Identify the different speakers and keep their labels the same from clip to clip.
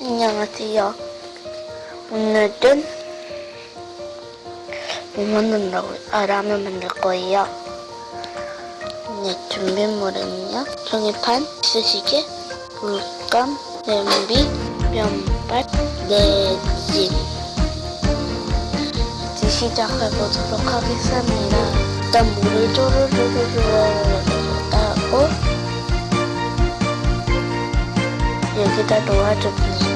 Speaker 1: 안녕하세요. 오늘은 뭐 만든다고요? 아, 라면 만들 거예요. 네, 준비물은요. 종이판, 쓰시개, 물감, 냄비, 면발, 내진. 이제 시작해 보도록 하겠습니다. 일단 물을 쪼르르르르르 따고 여기다 놓아줍니다.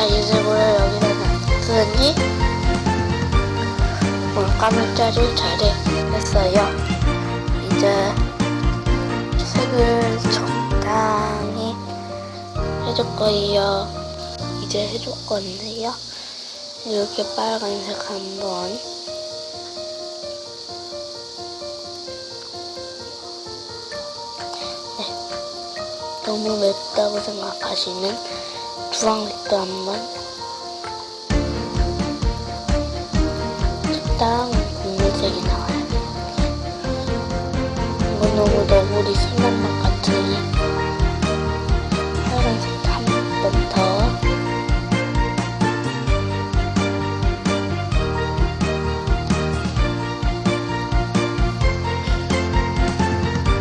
Speaker 1: 자, 이제 물을 여기다 놨으니 물감을 짜줄 차례 했어요. 이제 색을 적당히 해줄 거예요. 이제 해줄 건데요. 이렇게 빨간색 한번 너무 맵다고 생각하시면 주황색도 한번 적당한 국물색이 나와요. 이거 너무 너구리 맛 같으니 빨간색 한번 더.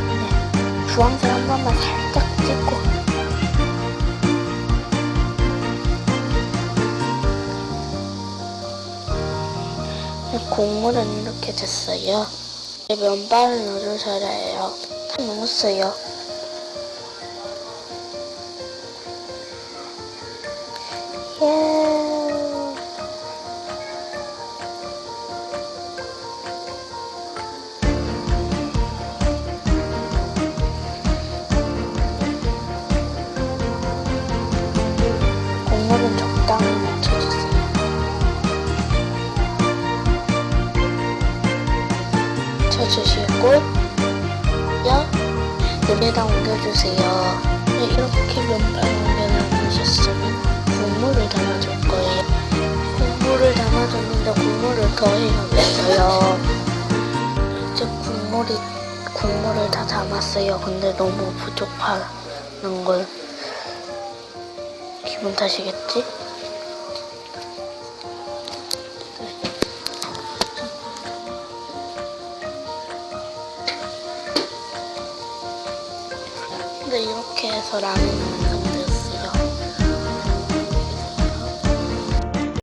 Speaker 1: 네, 주황색 한 번만 살짝 찍고 국물은 이렇게 됐어요. 면발을 넣어줄 차례예요. 다 넣었어요. 예. 쳐주시고 요 여기다 옮겨주세요. 네, 이렇게 면발 옮겨놓으셨으면 국물을 담아줄 거예요. 국물을 담아줬는데 국물을 더 해야겠어요. 이제 국물이 국물을 다 담았어요. 근데 너무 부족하는 걸 기분 탓이겠지? 근데 이렇게 해서 라면